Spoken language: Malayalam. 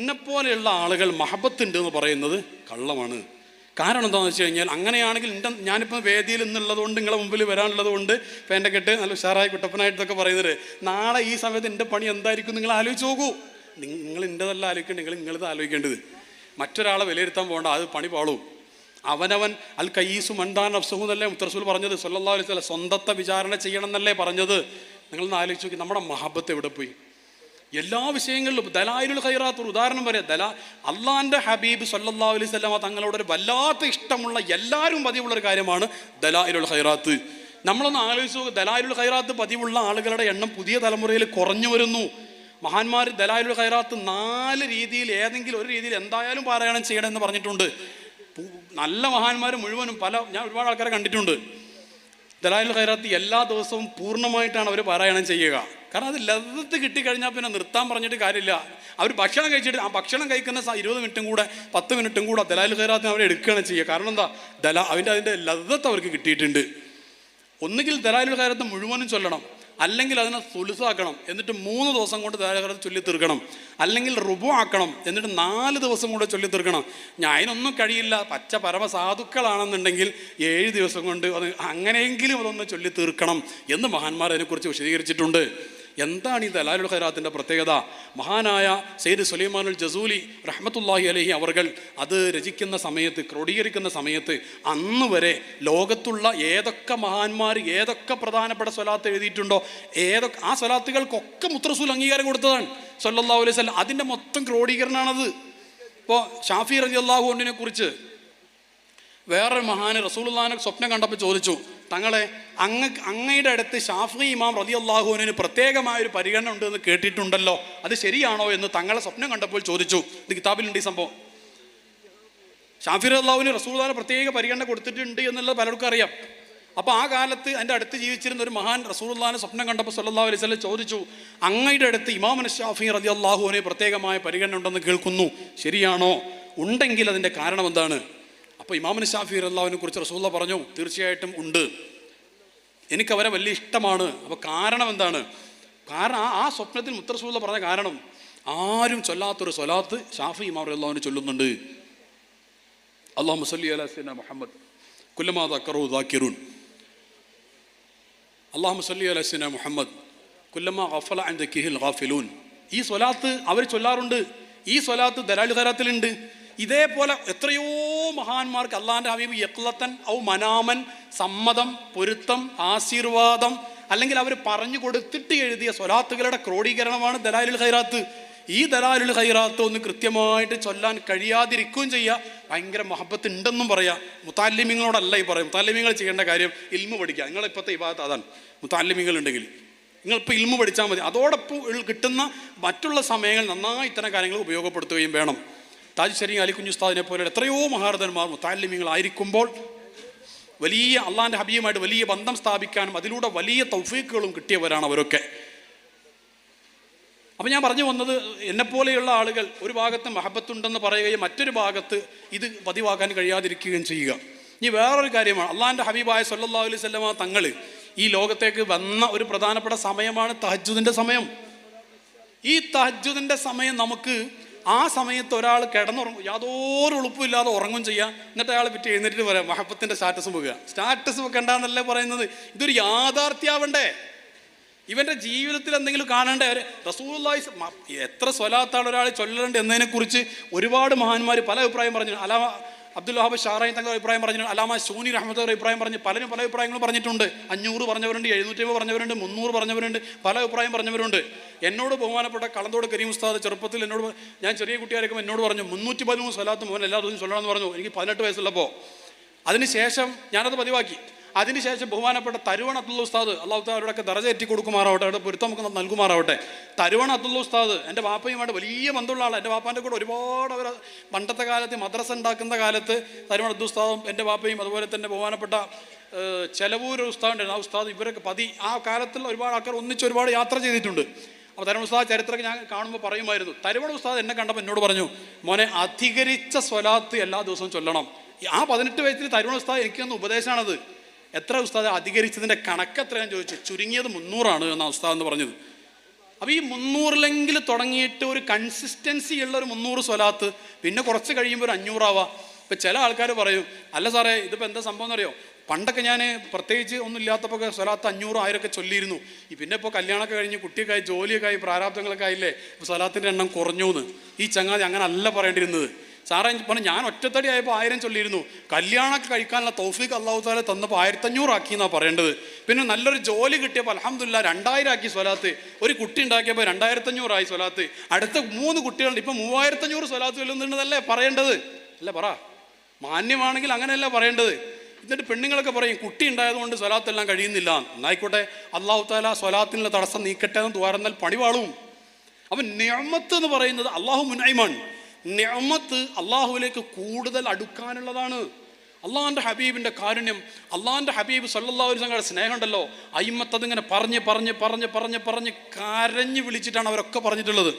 എന്നെപ്പോലെയുള്ള ആളുകൾ മഹബത്തുണ്ട് എന്ന് പറയുന്നത് കള്ളമാണ്. കാരണം എന്താണെന്ന് വെച്ച് കഴിഞ്ഞാൽ അങ്ങനെയാണെങ്കിൽ എന്റെ ഞാനിപ്പോൾ വേദിയിൽ നിന്നുള്ളത് കൊണ്ട് നിങ്ങളെ മുമ്പിൽ വരാനുള്ളത് കൊണ്ട് ഇപ്പം എന്റെ കെട്ട് നല്ല ഉഷാറായി കുട്ടപ്പനായിട്ടൊക്കെ പറയുന്നത്. നാളെ ഈ സമയത്ത് എന്റെ പണി എന്തായിരിക്കും നിങ്ങൾ ആലോചിച്ച് നോക്കൂ. നിങ്ങൾ എന്റെതല്ല ആലോചിക്കേണ്ടത് നിങ്ങൾ നിങ്ങളിത് ആലോചിക്കേണ്ടത്. മറ്റൊരാളെ വിലയിരുത്താൻ പോകണ്ട അത് പണി പാളൂ. അവനവൻ അൽ കയ്യീസു മണ്ടാൻ അഫ്സഹു എന്നല്ലേ മുത്തറസൂൽ പറഞ്ഞത്? സല്ലല്ലാഹു അലൈഹി സ്വന്തത്തെ വിചാരണ ചെയ്യണം എന്നല്ലേ പറഞ്ഞത്? നിങ്ങളൊന്ന് ആലോചിച്ച് നോക്കി നമ്മുടെ മഹബത്ത് എവിടെ പോയി? എല്ലാ വിഷയങ്ങളിലും ദലായിലുൽ ഖൈറാത്ത് ഒരു ഉദാഹരണം പറയാം. ദല അള്ളാന്റെ ഹബീബ് സല്ലല്ലാഹു അലൈഹി വസല്ലമ തങ്ങളോട് ഒരു വല്ലാത്ത ഇഷ്ടമുള്ള എല്ലാവരും പതിവുള്ള ഒരു കാര്യമാണ് ദലായിലുൽ ഖൈറാത്ത്. നമ്മളൊന്ന് ആലോചിച്ച് നോക്കുക ദലായിലുൽ ഖൈറാത്ത് പതിവുള്ള ആളുകളുടെ എണ്ണം പുതിയ തലമുറയിൽ കുറഞ്ഞു വരുന്നു. മഹാന്മാർ ദലായിലുൽ ഖൈറാത്ത് നാല് രീതിയിൽ ഏതെങ്കിലും ഒരു രീതിയിൽ എന്തായാലും പാരായണം ചെയ്യണമെന്ന് പറഞ്ഞിട്ടുണ്ട്. നല്ല മഹാന്മാർ മുഴുവനും പല ഞാൻ ഒരുപാട് ആൾക്കാരെ കണ്ടിട്ടുണ്ട്. ദലാലുൽ ഖൈറാത്ത് എല്ലാ ദിവസവും പൂർണമായിട്ടാണ് അവർ പാരായണം ചെയ്യുക. കാരണം അത് ലതത്ത് കിട്ടിക്കഴിഞ്ഞാൽ പിന്നെ നിർത്താൻ പറഞ്ഞിട്ട് കാര്യമില്ല. അവർ ഭക്ഷണം കഴിച്ചിട്ട് ആ ഭക്ഷണം കഴിക്കുന്ന ഇരുപത് മിനിറ്റും കൂടെ പത്ത് മിനിറ്റും കൂടെ ദലാൽ ഖൈറാത്തിന് അവർ എടുക്കുകയാണ് ചെയ്യുക. കാരണം എന്താ? ദല അവന്റെ അതിന്റെ ലതത്ത് അവർക്ക് കിട്ടിയിട്ടുണ്ട്. ഒന്നുകിൽ ദലാലുൽ ഖൈറത്ത് മുഴുവനും ചൊല്ലണം. അല്ലെങ്കിൽ അതിനെ സുലുസാക്കണം. എന്നിട്ട് മൂന്ന് ദിവസം കൊണ്ട് ദലാലുൽ ഖൈറത്ത് ചൊല്ലി തീർക്കണം അല്ലെങ്കിൽ റുബു ആക്കണം. എന്നിട്ട് നാല് ദിവസം കൂടെ ചൊല്ലി തീർക്കണം ഞാൻ അതിനൊന്നും കഴിയില്ല. പച്ച പരമ സാധുക്കളാണെന്നുണ്ടെങ്കിൽ ഏഴ് ദിവസം കൊണ്ട് അത് അങ്ങനെയെങ്കിലും അതൊന്ന് ചൊല്ലി തീർക്കണം എന്ന് മഹാന്മാർ അതിനെക്കുറിച്ച് വിശദീകരിച്ചിട്ടുണ്ട്. എന്താണ് ഈ ദലാലുൽ ഖൈറാത്തിന്റെ പ്രത്യേകത? മഹാനായ സെയ്ദ് സുലൈമാനുൽ ജസൂലി റഹ്മത്തുല്ലാഹി അലഹി അവർ അത് രചിക്കുന്ന സമയത്ത് ക്രോഡീകരിക്കുന്ന സമയത്ത് അന്ന് വരെ ലോകത്തുള്ള ഏതൊക്കെ മഹാന്മാർ ഏതൊക്കെ പ്രധാനപ്പെട്ട സ്വലാത്ത് എഴുതിയിട്ടുണ്ടോ ഏതൊക്കെ ആ സ്വലാത്തുകൾക്കൊക്കെ മുത്രസൂൽ അംഗീകാരം കൊടുത്തതാണ്. സല്ലല്ലാഹു അലൈഹി സ്വലം അതിന്റെ മൊത്തം ക്രോഡീകരണമാണത് ഇപ്പോൾ ഷാഫി റജി അള്ളാഹുവിനെ കുറിച്ച് വേറൊരു മഹാന് റസൂൽ സ്വപ്നം കണ്ടപ്പോൾ ചോദിച്ചു തങ്ങളെ അങ്ങ് അങ്ങയുടെ അടുത്ത് ഷാഫി ഇമാം റതി അള്ളാഹുവിന് പ്രത്യേകമായ ഒരു പരിഗണന ഉണ്ടെന്ന് കേട്ടിട്ടുണ്ടല്ലോ. അത് ശരിയാണോ എന്ന് തങ്ങളെ സ്വപ്നം കണ്ടപ്പോൾ ചോദിച്ചു. ഇത് കിതാബിലുണ്ട് ഈ സംഭവം. ഷാഫി അള്ളാഹുവിന് റസൂദാന പ്രത്യേക പരിഗണന കൊടുത്തിട്ടുണ്ട് എന്നുള്ളത് പലർക്കും അറിയാം. അപ്പോൾ ആ കാലത്ത് എന്റെ അടുത്ത് ജീവിച്ചിരുന്ന ഒരു മഹാൻ റസൂലുള്ളാഹിനെ സ്വപ്നം കണ്ടപ്പോൾ സല്ലല്ലാഹു അലൈഹി വസല്ലം ചോദിച്ചു അങ്ങയുടെ അടുത്ത് ഇമാമൻ ഷാഫി റതി അള്ളാഹുവിന് പ്രത്യേകമായ പരിഗണന ഉണ്ടെന്ന് കേൾക്കുന്നു. ശരിയാണോ? ഉണ്ടെങ്കിൽ അതിന്റെ കാരണം എന്താണ്? അപ്പോൾ ഇമാമിന് ഷാഫി അള്ളാഹുവിനെ കുറിച്ച് റസൂല്ല പറഞ്ഞു തീർച്ചയായിട്ടും ഉണ്ട്. എനിക്ക് അവരെ വലിയ ഇഷ്ടമാണ്. അപ്പോൾ കാരണം എന്താണ്? കാരണം ആ സ്വപ്നത്തിൽ മുത്തറസൂല്ല പറഞ്ഞ കാരണം ആരും ചൊല്ലാത്തൊരു സ്വലാത്ത് ഷാഫി ഇമാം അള്ളാഹുവിന് ചൊല്ലുന്നുണ്ട്. അള്ളാഹു മുസല്ലി അല സീന മുഹമ്മദ്. കുല്ലമാ ദക്കറു ദാക്കിറുൻ. അള്ളാഹു മുസല്ലി അല സീന മുഹമ്മദ്. കുല്ലമാ ഗഫല അൻ ദക്കിഹിൽ ഗാഫിലൂൻ. ഈ സ്വലാത്ത് അവർ ചൊല്ലാറുണ്ട്. ഈ സ്വലാത്ത് ദലാലു ഖരാത്തിലുണ്ട്. ഇതേപോലെ എത്രയോ മഹാന്മാർക്ക് അള്ളാഹിന്റെ ഹബീബ് യക്ലത്തൻ ഔ മനാമൻ സമ്മതം പൊരുത്തം ആശീർവാദം അല്ലെങ്കിൽ അവർ പറഞ്ഞു കൊടുത്തിട്ട് എഴുതിയ സ്വലാത്തുകളുടെ ക്രോഡീകരണമാണ് ദലാലുൽ ഖൈറാത്ത്. ഈ ദലാലുൽ ഖൈറാത്ത് ഒന്ന് കൃത്യമായിട്ട് ചൊല്ലാൻ കഴിയാതിരിക്കുകയും ചെയ്യുക. ഭയങ്കര മഹബത്ത് ഉണ്ടെന്നും പറയാ. മുത്താലിമ്യങ്ങളോടല്ല ഈ പറയും മുത്താലിമ്യങ്ങൾ ചെയ്യേണ്ട കാര്യം ഇൽമു പഠിക്കുക. നിങ്ങൾ ഇപ്പോഴത്തെ ഭാഗത്ത് അതാണ്. മുത്താലിമ്യങ്ങൾ ഉണ്ടെങ്കിൽ നിങ്ങൾ ഇപ്പോൾ ഇൽമു പഠിച്ചാൽ മതി. അതോടൊപ്പം കിട്ടുന്ന മറ്റുള്ള സമയങ്ങൾ നന്നായി ഇത്തരം കാര്യങ്ങൾ ഉപയോഗപ്പെടുത്തുകയും വേണം. താജ് ശരീ അലി കുഞ്ഞുസ്താദിനെ പോലെ എത്രയോ മഹാരഥന്മാർ മുത്താലിമ്യങ്ങളായിരിക്കുമ്പോൾ വലിയ അള്ളാഹിന്റെ ഹബിയുമായിട്ട് വലിയ ബന്ധം സ്ഥാപിക്കാനും അതിലൂടെ വലിയ തൗഫീക്കുകളും കിട്ടിയവരാണ് അവരൊക്കെ. അപ്പം ഞാൻ പറഞ്ഞു വന്നത് എന്നെപ്പോലെയുള്ള ആളുകൾ ഒരു ഭാഗത്ത് മഹബത്തുണ്ടെന്ന് പറയുകയും മറ്റൊരു ഭാഗത്ത് ഇത് പതിവാക്കാൻ കഴിയാതിരിക്കുകയും ചെയ്യുക. ഇനി വേറൊരു കാര്യമാണ് അള്ളാഹിന്റെ ഹബീബായ സല്ലാ അലൈഹി സ്വല്ലമ തങ്ങൾ ഈ ലോകത്തേക്ക് വന്ന ഒരു പ്രധാനപ്പെട്ട സമയമാണ് തഹജുദിന്റെ സമയം. ഈ തഹജുദിന്റെ സമയം നമുക്ക് ആ സമയത്ത് ഒരാൾ കിടന്നുറങ്ങും. യാതൊരു ഉളുപ്പില്ലാതെ ഉറങ്ങും ചെയ്യാം. എന്നിട്ട് അയാൾ പിറ്റേ എഴുന്നേറ്റ് പറയാം മഹബത്തിന്റെ സ്റ്റാറ്റസ് വെക്കുക. സ്റ്റാറ്റസ് വെക്കണ്ടെന്നല്ലേ പറയുന്നത്? ഇതൊരു യാഥാർത്ഥ്യാവണ്ടേ? ഇവന്റെ ജീവിതത്തിൽ എന്തെങ്കിലും കാണേണ്ട? റസൂലുള്ളാഹി എത്ര സ്വലാത്താണ് ഒരാൾ ചൊല്ലേണ്ടത് എന്നതിനെക്കുറിച്ച് ഒരുപാട് മഹാന്മാർ പല അഭിപ്രായം പറഞ്ഞു അലാമ അബ്ദുൽ വഹാബ് ഷാറായി തങ്ങൾ അഭിപ്രായം പറഞ്ഞു അലാമ സൂനി റഹ്മത്ത് അഭിപ്രായം പറഞ്ഞ് പലരും പല അഭിപ്രായങ്ങളും പറഞ്ഞിട്ടുണ്ട്. അഞ്ഞൂറ് പറഞ്ഞവരുണ്ട് എഴുന്നൂറ്റി പറഞ്ഞവരുണ്ട് മുന്നൂറ് പറഞ്ഞവരുണ്ട് പല അഭിപ്രായം പറഞ്ഞവരുണ്ട്. എന്നോട് ബഹുമാനപ്പെട്ട കളന്തോട് കരീം ഉസ്താദ് ചെറുപ്പത്തിൽ എന്നോട് ഞാൻ ചെറിയ കുട്ടിയായിരിക്കും എന്നോട് പറഞ്ഞു മുന്നൂറ്റി പതിമൂന്ന് സ്വലാത്ത് മോൻ എല്ലാ ദിവസവും ചൊല്ലണമെന്ന് പറഞ്ഞു? എനിക്ക് പതിനെട്ട് വയസ്സുള്ളപ്പോൾ അതിനുശേഷം ഞാനത് പതിവാക്കി. അതിനുശേഷം ബഹുമാനപ്പെട്ട തരുവൺ അബ്ദുള്ള ഉസ്താദ് അള്ളാഹു താലൊക്കെ ദറജ എത്തി കൊടുക്കുമാറാവട്ടെ അവിടെ പൊരുത്തം നമുക്ക് നൽകുമാറാവട്ടെ. തരുവൺ അബ്ദുള്ള ഉസ്താദ് എന്റെ വാപ്പയുമായിട്ട് വലിയ ബന്ധമുള്ള ആളാണ് എന്റെ വാപ്പാന്റെ കൂടെ ഒരുപാട് അവർ പണ്ടത്തെ കാലത്ത് മദ്രസ ഉണ്ടാക്കുന്ന കാലത്ത് തരുവൺ അബ്ദുൾ ഉസ്താദും എന്റെ വാപ്പയും അതുപോലെ തന്നെ ബഹുമാനപ്പെട്ട ചിലവൂർ ഉസ്താദുണ്ടായിരുന്നു ആ ഉസ്താദ് ഇവരൊക്കെ പതി ആ കാലത്തുള്ള ഒരുപാട് ആൾക്കാർ ഒന്നിച്ച് ഒരുപാട് യാത്ര ചെയ്തിട്ടുണ്ട്. അപ്പോൾ തരുവൺ ഉസ്താദ് ചരിത്രമൊക്കെ ഞാൻ കാണുമ്പോൾ പറയുമായിരുന്നു തരുവൺ ഉസ്താദ് എന്നെ കണ്ടപ്പോൾ എന്നോട് പറഞ്ഞു മോനെ അധികരിച്ച സ്വലാത്ത് എല്ലാ ദിവസവും ചൊല്ലണം. ആ പതിനെട്ട് വയസ്സിൽ തരുവൺ ഉസ്താദ് എനിക്കൊന്ന് ഉപദേശമാണത്. എത്ര ഉസ്താദ് അധികരിച്ചതിന്റെ കണക്ക് എത്രയാണെന്ന് ചോദിച്ചു. ചുരുങ്ങിയത് മുന്നൂറാണ് എന്നാണ് ഉസ്താദ് എന്ന് പറഞ്ഞത്. അപ്പോൾ ഈ മുന്നൂറിലെങ്കിൽ തുടങ്ങിയിട്ട് ഒരു കൺസിസ്റ്റൻസി ഉള്ള ഒരു മുന്നൂറ് സ്വലാത്ത് പിന്നെ കുറച്ച് കഴിയുമ്പോൾ ഒരു അഞ്ഞൂറാവാം. ഇപ്പം ചില ആൾക്കാർ പറയും അല്ല സാറേ ഇതിപ്പോൾ എന്താ സംഭവം എന്നറിയോ? പണ്ടൊക്കെ ഞാൻ പ്രത്യേകിച്ച് ഒന്നും ഇല്ലാത്തപ്പോൾ സ്വലാത്ത് അഞ്ഞൂറ് ആയിരമൊക്കെ ചൊല്ലിയിരുന്നു. ഈ പിന്നെ ഇപ്പോൾ കല്യാണമൊക്കെ കഴിഞ്ഞ് കുട്ടിയൊക്കെ ആയി ജോലിയൊക്കെ ആയി പ്രാരാബ്ദങ്ങളൊക്കെ ആയില്ലേ? സ്വലാത്തിന്റെ എണ്ണം കുറഞ്ഞു എന്ന് ഈ ചങ്ങാതി അങ്ങനെ അല്ല പറയേണ്ടിയിരുന്നത്. സാറേ പറഞ്ഞു ഞാൻ ഒറ്റത്തടി ആയപ്പോൾ ആയിരം ചൊല്ലിയിരുന്നു. കല്യാണമൊക്കെ കഴിക്കാനുള്ള തൗഫീഖ് അള്ളാഹു താല തന്നപ്പോൾ ആയിരത്തഞ്ഞൂറാക്കി എന്നാണ് പറയേണ്ടത്. പിന്നെ നല്ലൊരു ജോലി കിട്ടിയപ്പോൾ അലഹമില്ല രണ്ടായിരം ആക്കി സ്വലാത്ത്. ഒരു കുട്ടി ഉണ്ടാക്കിയപ്പോൾ രണ്ടായിരത്തഞ്ഞൂറായി സ്വലാത്ത്. അടുത്ത മൂന്ന് കുട്ടികളുണ്ട് ഇപ്പം മൂവായിരത്തഞ്ഞൂറ് സ്വലാത്ത് ചൊല്ലുന്നുണ്ടെന്നല്ലേ പറയേണ്ടത്? അല്ലേ പറ. മാന്യമാണെങ്കിൽ അങ്ങനെയല്ല പറയേണ്ടത്. എന്നിട്ട് പെണ്ണുങ്ങളൊക്കെ പറയും കുട്ടി ഉണ്ടായതുകൊണ്ട് സ്വലാത്തെല്ലാം കഴിയുന്നില്ല. എന്നായിക്കോട്ടെ അള്ളാഹു താല സ്വലാത്തിനുള്ള തടസ്സം നീക്കട്ടെ എന്ന് തുറന്നാൽ പണിവാളും. അവൻ നിയമത്ത് എന്ന് പറയുന്നത് അള്ളാഹു മുനൈമാണ് നിയമത്ത് അള്ളാഹുവിലേക്ക് കൂടുതൽ അടുക്കാനുള്ളതാണ്. അള്ളാഹാന്റെ ഹബീബിന്റെ കാരുണ്യം അള്ളാഹാന്റെ ഹബീബ് വസല്ലമയുടെ സ്നേഹം ഉണ്ടല്ലോ അയിമത്ത് അതിങ്ങനെ പറഞ്ഞ് പറഞ്ഞ് പറഞ്ഞ് പറഞ്ഞ് പറഞ്ഞ് കരഞ്ഞ് വിളിച്ചിട്ടാണ് അവരൊക്കെ പറഞ്ഞിട്ടുള്ളത്.